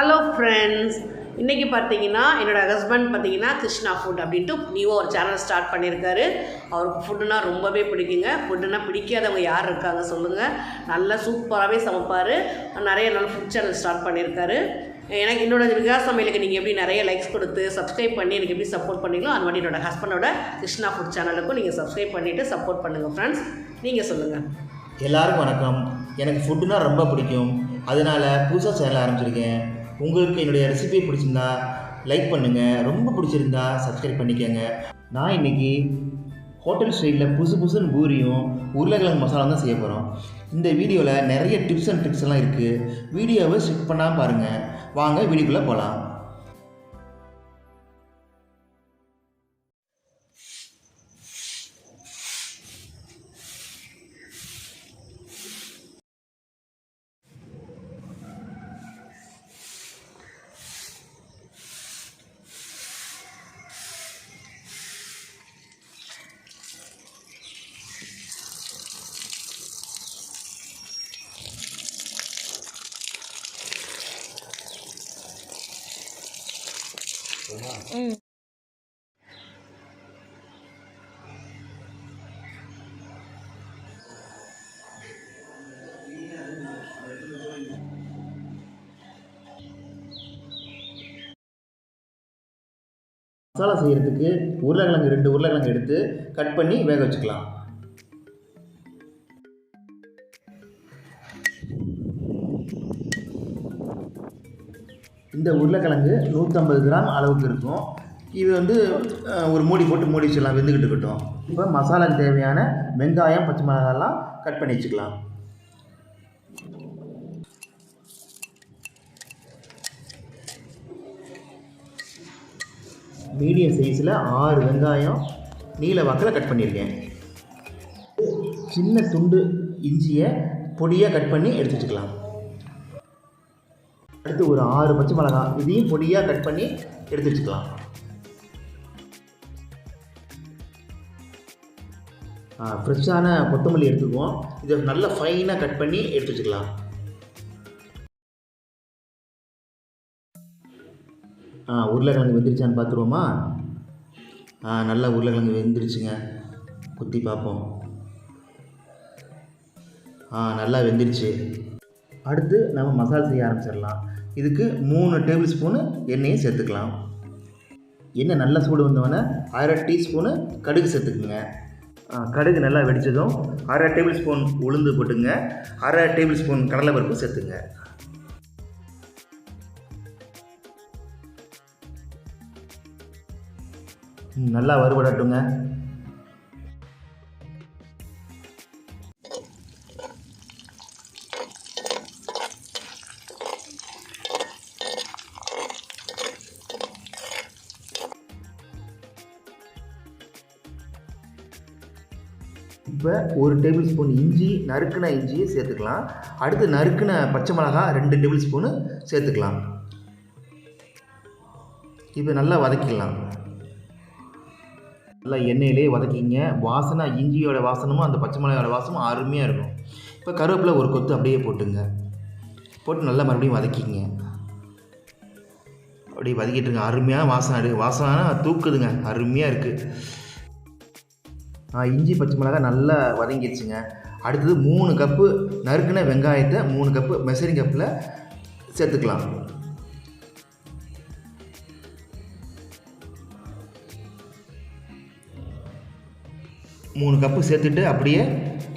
Hello friends இன்றைக்கி பார்த்தீங்கன்னா என்னோடய ஹஸ்பண்ட் பார்த்தீங்கன்னா கிருஷ்ணா ஃபுட் அப்படின்ட்டு நியூவாக ஒரு சேனல் ஸ்டார்ட் பண்ணியிருக்காரு. அவருக்கு ஃபுட்டுனா ரொம்பவே பிடிக்குங்க. ஃபுட்டுனா பிடிக்காதவங்க யார் இருக்காங்க சொல்லுங்கள் நல்லா சூப்பராகவே சமைப்பார். நிறைய நல்ல ஃபுட் சேனல் ஸ்டார்ட் பண்ணியிருக்காரு. எனக்கு என்னோடய விகாஸ் சமையலுக்கு நீங்கள் எப்படி நிறைய லைக்ஸ் கொடுத்து சப்ஸ்கிரைப் பண்ணி எனக்கு எப்படி சப்போர்ட் பண்ணீங்களோ அது மாதிரி என்னோட ஹஸ்பண்டோட கிருஷ்ணா ஃபுட் சேனலுக்கும் நீங்கள் சப்ஸ்கிரைப் பண்ணிவிட்டு சப்போர்ட் பண்ணுங்கள் ஃப்ரெண்ட்ஸ் நீங்கள் சொல்லுங்கள் எல்லாருக்கும் வணக்கம். எனக்கு ஃபுட்டுனால் ரொம்ப பிடிக்கும். அதனால் புதுசாக சேனல் ஆரம்பிச்சிருக்கேன். உங்களுக்கு என்னுடைய ரெசிபி பிடிச்சிருந்தா லைக் பண்ணுங்கள் ரொம்ப பிடிச்சிருந்தா சப்ஸ்கிரைப் பண்ணிக்கோங்க. நான் இன்றைக்கி ஹோட்டல் ஸ்டைலில் புதுசு புதுசுன்னு பூரியும் உருளைக்கிழங்கு மசாலா தான் செய்ய போகிறோம் இந்த வீடியோவில் நிறைய டிப்ஸ் அண்ட் ட்ரிக்ஸ் எல்லாம் இருக்குது வீடியோவை ஸ்கிப் பண்ணாமல் பாருங்கள் வாங்க வீடியோக்குள்ளே போகலாம் மசாலா செய்கிறதுக்கு உருளைக்கிழங்கு ரெண்டு உருளைக்கிழங்கு எடுத்து கட் பண்ணி வேக வச்சுக்கலாம். இந்த உருளைக்கிழங்கு நூற்றம்பது கிராம் அளவுக்கு இருக்கும். இது வந்து ஒரு மூடி போட்டு மூடி வச்சிடலாம் வெந்துக்கிட்டு இருக்கட்டும். இப்போ மசாலாக்கு தேவையான வெங்காயம் பச்சை மிளகாலாம் கட் பண்ணி வச்சுக்கலாம். மீடியம் சைஸில் ஆறு வெங்காயம் நீல வாக்கில் கட் பண்ணியிருக்கேன். சின்ன துண்டு இஞ்சியை பொடியாக கட் பண்ணி எடுத்து வச்சுக்கலாம். அடுத்து ஒரு ஆறு பச்சை மிளகாய் இதையும் பொடியாக கட் பண்ணி எடுத்து வச்சுக்கலாம். ஃப்ரெஷ்ஷான கொத்தமல்லி எடுத்துக்குவோம். இதை நல்லா ஃபைனாக கட் பண்ணி எடுத்து வச்சுக்கலாம். ஆ உருளைக்கிழங்கு வெந்துருச்சான்னு பார்த்துருவோமா? ஆ நல்லா உருளைக்கிழங்கு வெந்துருச்சுங்க. குத்தி பார்ப்போம். ஆ நல்லா வெந்துருச்சு. அடுத்து நம்ம மசாலா செய்ய ஆரம்பிச்சிடலாம். இதுக்கு மூணு டேபிள் ஸ்பூனு எண்ணெயை சேர்த்துக்கலாம். எண்ணெய் நல்லா சூடு வந்தவொடனே அரை டீஸ்பூனு கடுகு சேர்த்துக்குங்க. கடுகு நல்லா வெடித்ததும் அரை டேபிள் ஸ்பூன் உளுந்து போட்டுங்க. அரை டேபிள் ஸ்பூன் கடலைப்பருப்பு சேர்த்துங்க. நல்லா வறுபடட்டுங்க ஒரு டேபிள் ஸ்பூன் இஞ்சி நறுக்கின இஞ்சியை சேர்த்துக்கலாம். அடுத்து நறுக்கின பச்சை மிளகாய் ரெண்டு டேபிள் ஸ்பூனு சேர்த்துக்கலாம். இப்போ நல்லா வதக்கிடலாம். நல்லா எண்ணெயிலே வதக்கிங்க. வாசனை இஞ்சியோட வாசனமும் அந்த பச்சை மிளகாயோட வாசமும் அருமையாக இருக்கும். இப்போ கருவேப்பிலை ஒரு கொத்து அப்படியே போட்டுங்க. போட்டு நல்லா மறுபடியும் வதக்கிங்க. அப்படியே வதக்கிட்டுருங்க அருமையான வாசனை இருக்குது வாசனை தூக்குதுங்க. அருமையாக இருக்குது இஞ்சி பச்சை மிளகாய் நல்லா வதங்கிடுச்சுங்க. அடுத்தது மூணு கப்பு நறுக்கின வெங்காயத்தை மூணு கப்பு மெசரிங் கப்பில் சேர்த்துக்கலாம். மூணு கப்பு சேர்த்துட்டு அப்படியே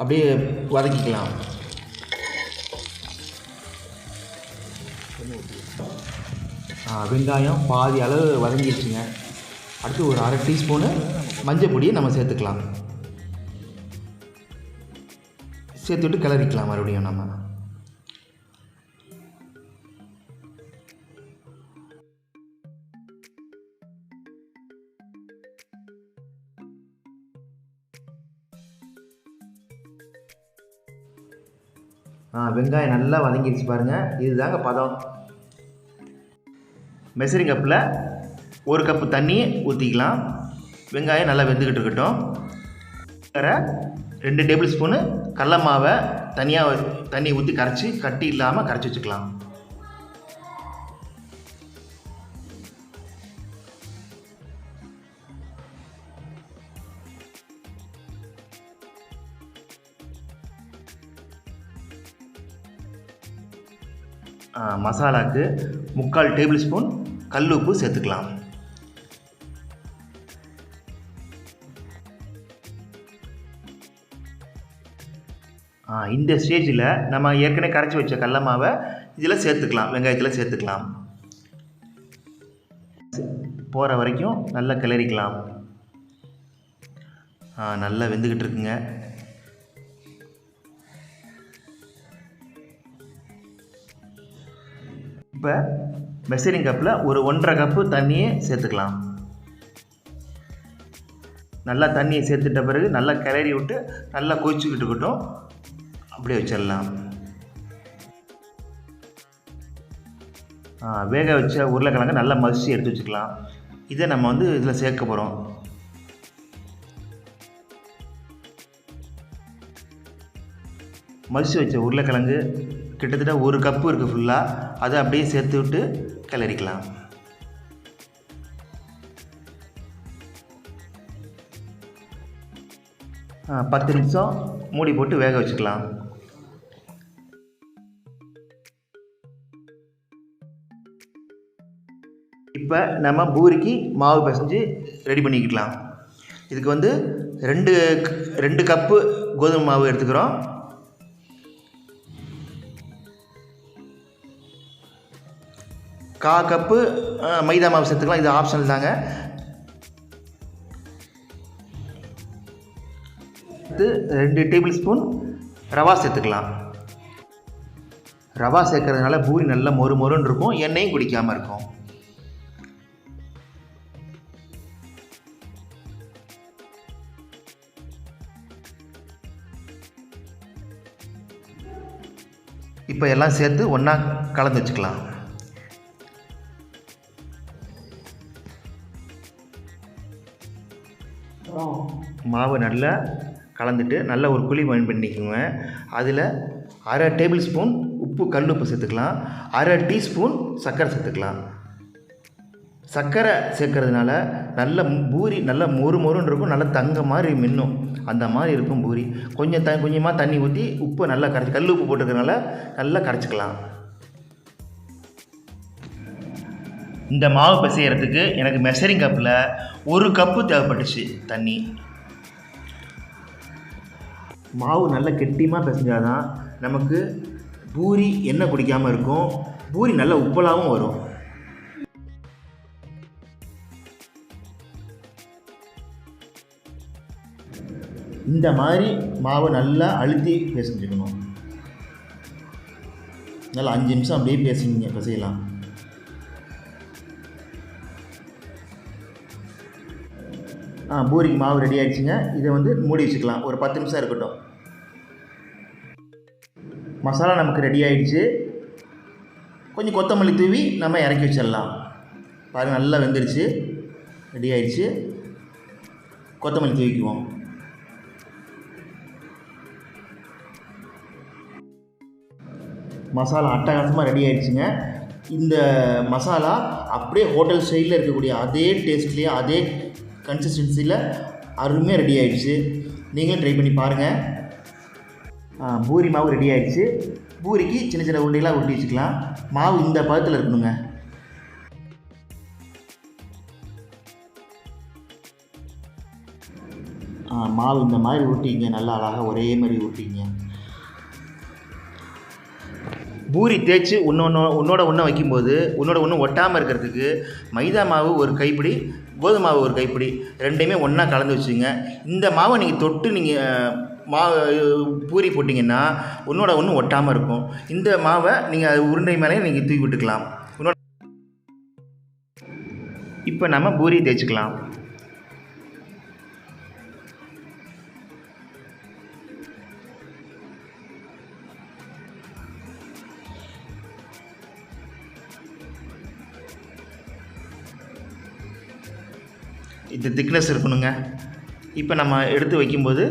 அப்படியே வதக்கிக்கலாம். வெங்காயம் பாதி அளவு வதங்கிடுச்சுங்க. அடுத்து ஒரு அரை டீஸ்பூனு மஞ்சள் பொடியை நம்ம சேர்த்துக்கலாம். சேர்த்துட்டு கிளறிக்கலாம் மறுபடியும் நம்ம. ஆ வெங்காயம் நல்லா வதங்கிடுச்சு பாருங்கள் இதுதாங்க பதம். மெசரிங் கப்பில் ஒரு கப்பு தண்ணி ஊற்றிக்கலாம் வெங்காயம் நல்லா வெந்துக்கிட்டு இருக்கட்டும். வேறு ரெண்டு டேபிள் ஸ்பூனு கடல மாவை தனியாக தண்ணி ஊற்றி கரைச்சி கட்டி இல்லாமல் கரைச்சி வச்சுக்கலாம். மசாலாக்கு முக்கால் டேபிள் ஸ்பூன் கல் உப்பு சேர்த்துக்கலாம். இந்த ஸ்டேஜில் நம்ம ஏற்கனவே கரைச்சி வச்ச கடல மாவை இதில் சேர்த்துக்கலாம் வெங்காயத்தில் சேர்த்துக்கலாம். போகிற வரைக்கும் நல்லா கிளறிக்கலாம். நல்லா வெந்துக்கிட்டு இருக்குங்க. இப்போ மெசரிங் கப்பில் ஒரு ஒன்றரை கப்பு தண்ணியை சேர்த்துக்கலாம். நல்லா தண்ணியை சேர்த்துட்ட பிறகு நல்லா கிளறி விட்டு நல்லா கொதிச்சுக்கிட்டு இருக்கட்டும். அப்படியே வச்சிடலாம். வேக வச்ச உருளைக்கிழங்கு நல்லா மசிச்சு எடுத்து வச்சுக்கலாம். இதை நம்ம வந்து இதில் சேர்க்க போகிறோம் மசிச்சு வச்ச உருளைக்கிழங்கு கிட்டத்தட்ட ஒரு கப்பு இருக்குது ஃபுல்லாக அதை அப்படியே சேர்த்து விட்டு கிளறிக்கலாம். பத்து நிமிஷம் மூடி போட்டு வேக வச்சுக்கலாம். இப்போ நம்ம பூரிக்கு மாவு பிசைஞ்சு ரெடி பண்ணிக்கலாம் இதுக்கு வந்து ரெண்டு ரெண்டு கப்பு கோதுமை மாவு எடுத்துக்கிறோம். கா கப்பு மைதா மாவு சேர்த்துக்கலாம். இது ஆப்ஷனல் தாங்க. ரெண்டு டேபிள் ஸ்பூன் ரவா சேர்த்துக்கலாம். ரவா சேர்க்கறதுனால பூரி நல்லா மொறு மொறுன்னு இருக்கும். எண்ணெயும் குடிக்காமல் இருக்கும். இப்போ எல்லாம் சேர்த்து ஒன்றா கலந்து வச்சுக்கலாம். மாவு நல்லா கலந்துட்டு நல்ல ஒரு குழி பயன் பண்ணிக்கோங்க. அதில் அரை டேபிள் ஸ்பூன் உப்பு கல் உப்பு சேர்த்துக்கலாம். அரை டீஸ்பூன் சர்க்கரை சேர்த்துக்கலாம். சர்க்கரை சேர்க்கறதுனால நல்ல பூரி நல்ல மொறு மொறுன்னு இருக்கும் நல்ல தங்க மாதிரி மின்னும். அந்த மாதிரி இருக்கும் பூரி. கொஞ்சம் த கொஞ்சமாக தண்ணி ஊற்றி உப்பு நல்லா கரைச்சி கல் உப்பு போட்டுக்கிறதுனால நல்லா கரைச்சிக்கலாம். இந்த மாவு பிசையறதுக்கு எனக்கு மெஷரிங் கப்பில் ஒரு கப்பு தேவைப்பட்டுச்சு தண்ணி. மாவு நல்லா கெட்டியமாக பிசைஞ்சாதான் நமக்கு பூரி எண்ணெய் குடிக்காமல் இருக்கும். பூரி நல்லா உப்பலாகவும் வரும். இந்த மாதிரி மாவை நல்லா அழுத்தி பேசிஞ்சுக்கணும் நல்லா அஞ்சு நிமிஷம் அப்படியே பேசுங்க பிசையலாம் ஆ பூரிக்கு மாவு ரெடி ஆகிடுச்சிங்க இதை வந்து மூடி வச்சுக்கலாம். ஒரு பத்து நிமிஷம் இருக்கட்டும். மசாலா நமக்கு ரெடி ஆகிடுச்சு கொஞ்சம் கொத்தமல்லி தூவி நம்ம இறக்கி வச்சிடலாம். பாருங்கள் நல்லா வெந்துருச்சு ரெடி ஆகிடுச்சு கொத்தமல்லி தூவிக்குவோம். மசாலா அட்டகாசமாக ரெடி ஆகிடுச்சுங்க இந்த மசாலா அப்படியே ஹோட்டல் ஸ்டைலில் இருக்கக்கூடிய அதே டேஸ்ட்லேயே அதே கன்சிஸ்டன்சியில் அருமையாக ரெடி ஆகிடுச்சு நீங்களும் ட்ரை பண்ணி பாருங்கள் பூரி மாவு ரெடி ஆகிடுச்சு பூரிக்கு சின்ன சின்ன உருண்டைகளாக உருட்டி வச்சுக்கலாம். மாவு இந்த பதத்தில் இருக்கணுங்க. மாவு இந்த மாதிரி ஊட்டிங்க. நல்லா அழகாக ஒரே மாதிரி ஊட்டிங்க. பூரி தேய்ச்சி ஒன்று உன்னோட ஒன்று வைக்கும்போது உன்னோட ஒன்று ஒட்டாமல் இருக்கிறதுக்கு மைதா மாவு ஒரு கைப்பிடி கோதுமை மாவு ஒரு கைப்பிடி ரெண்டையுமே ஒன்றா கலந்து வச்சுங்க இந்த மாவை நீங்கள் தொட்டு நீங்கள் மாவு பூரி போட்டிங்கன்னா உன்னோட ஒன்று ஒட்டாமல் இருக்கும். இந்த மாவை நீங்கள் அது உருண்டை மேலே நீங்கள் தூக்கி விட்டுக்கலாம். இப்போ நம்ம பூரி தேய்ச்சிக்கலாம். இது திக்னஸ் இருக்கணுங்க. இப்போ நம்ம எடுத்து வைக்கும்போது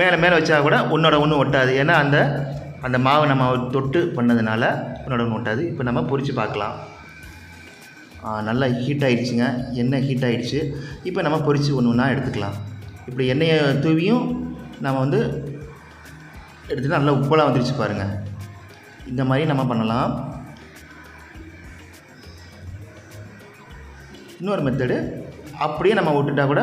மேலே மேலே வச்சா கூட ஒன்றோட ஒன்று ஒட்டாது. ஏன்னா அந்த அந்த மாவை நம்ம தொட்டு பண்ணதுனால உன்னோட ஒன்று ஒட்டாது. இப்போ நம்ம பொறிச்சு பார்க்கலாம். நல்லா ஹீட் ஆகிடுச்சுங்க எண்ணெய் ஹீட் ஆகிடுச்சு இப்போ நம்ம பொறிச்சு ஒன்று ஒன்றா எடுத்துக்கலாம். இப்படி எண்ணெயை தூவியும் நம்ம வந்து எடுத்துகிட்டு நல்லா உப்பெல்லாம் வந்துருச்சு பாருங்கள் இந்த மாதிரி நம்ம பண்ணலாம். இன்னொரு மெத்தடு அப்படியே நம்ம விட்டுட்டா கூட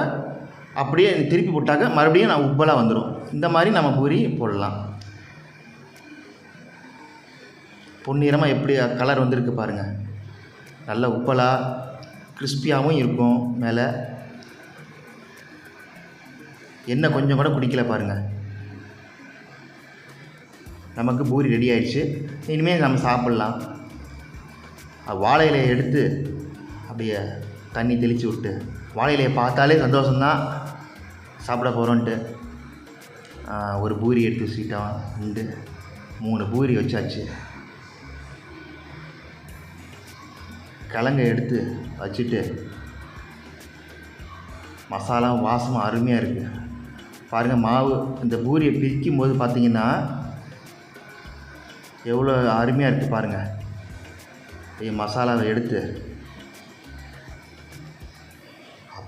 அப்படியே திருப்பி போட்டாக்க மறுபடியும் நான் உப்பலாக வந்துடும் இந்த மாதிரி நம்ம பூரி போடலாம். பொன்னிறமாக எப்படி கலர் வந்திருக்கு பாருங்கள் நல்ல உப்பலாக கிறிஸ்பியாகவும் இருக்கும் மேலே. எண்ணெய் கொஞ்சம் கூட குடிக்கல பாருங்கள் நமக்கு பூரி ரெடி ஆயிடுச்சு. இனிமேல் நம்ம சாப்பிட்லாம். வாழை இலையை எடுத்து அப்படியே தண்ணி தெளித்து விட்டு வாழையிலையை பார்த்தாலே சந்தோஷம்தான். சாப்பிட போகிறோன்ட்டு ஒரு பூரி எடுத்து வச்சுக்கிட்டோம். ரெண்டு மூணு பூரி வச்சாச்சு. கிழங்கை எடுத்து வச்சுட்டு மசாலா வாசமும் அருமையாக இருக்குது பாருங்கள் மாவு இந்த பூரியை பிரிக்கும் போது பார்த்திங்கன்னா எவ்வளோ அருமையாக இருக்குது பாருங்கள் மசாலாவை எடுத்து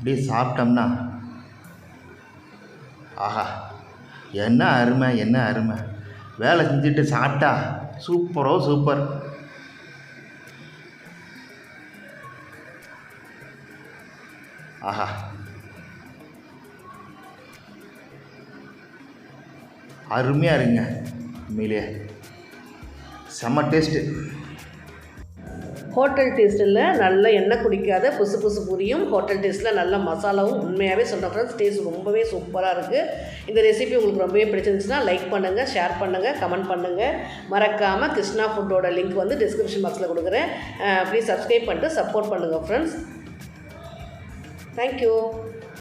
அப்படியே சாப்பிட்டோம்னா ஆஹா என்ன அருமை என்ன அருமை. வேலை செஞ்சுட்டு சாப்பிட்டா சூப்பரோ சூப்பர் ஆஹா. அருமையாக இருங்க உண்மையிலேயே. செம்ம டேஸ்ட்டு ஹோட்டல் டேஸ்ட்டில் நல்ல எண்ணெய் குடிக்காத புசு புசு பூரியும் ஹோட்டல் டேஸ்ட்டில் நல்ல மசாலாவும் உண்மையாகவே சொல்கிறேன் ஃப்ரெண்ட்ஸ் டேஸ்ட் ரொம்பவே சூப்பராக இருக்குது இந்த ரெசிபி உங்களுக்கு ரொம்பவே பிடிச்சிருந்துச்சுன்னா லைக் பண்ணுங்கள் ஷேர் பண்ணுங்கள் கமெண்ட் பண்ணுங்கள் மறக்காமல் கிருஷ்ணா ஃபுட்டோட லிங்க் வந்து டிஸ்கிரிப்ஷன் பாக்ஸில் கொடுக்குறேன். ப்ளீஸ் சப்ஸ்கிரைப் பண்ணிட்டு சப்போர்ட் பண்ணுங்கள் ஃப்ரெண்ட்ஸ் தேங்க்யூ